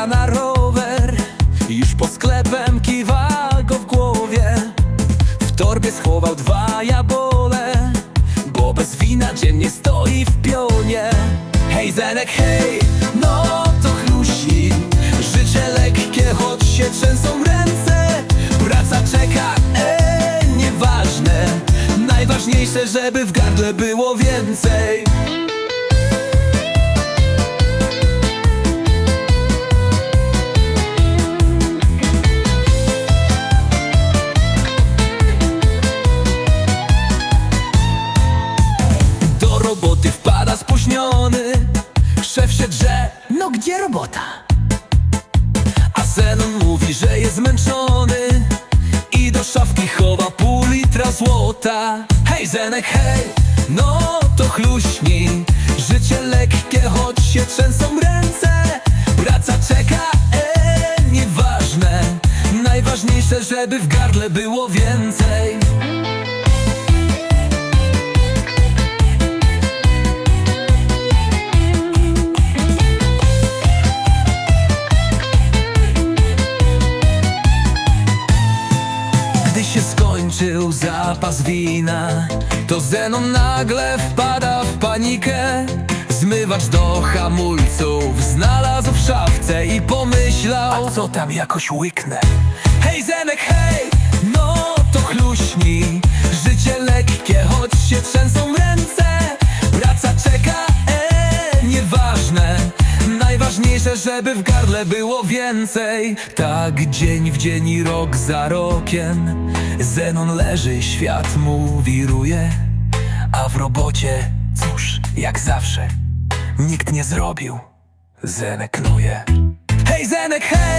czeka na rower Już pod sklepem kiwa go w głowie. W torbie schował dwa jabole Bo bez wina dziennie stoi w pionie. Hej Zenek, hej, no to chlusi. Życie lekkie, choć się trzęsą ręce. Praca czeka, e, nieważne. Najważniejsze, żeby w gardle było więcej spóźniony Szef się drze, no gdzie robota? A Zenon mówi, że jest zmęczony I do szafki chowa pół litra złota. Hej Zenek, hej, no to chluśnij. Życie lekkie, choć się trzęsą ręce. Praca czeka, e, nieważne. Najważniejsze, żeby w gardle było więcej Gdy się skończył zapas wina To Zenon nagle wpada w panikę. Zmywacz do hamulców znalazł w szafce i pomyślał A co tam jakoś łyknę? Hej Zenek, hej, no to chluśnij Życie lekkie, choć się trzęsą Żeby w gardle było więcej. Tak dzień w dzień i rok za rokiem. Zenon leży, świat mu wiruje. A w robocie, cóż, jak zawsze Nikt nie zrobił. Zenek knuje. Hej Zenek, hej!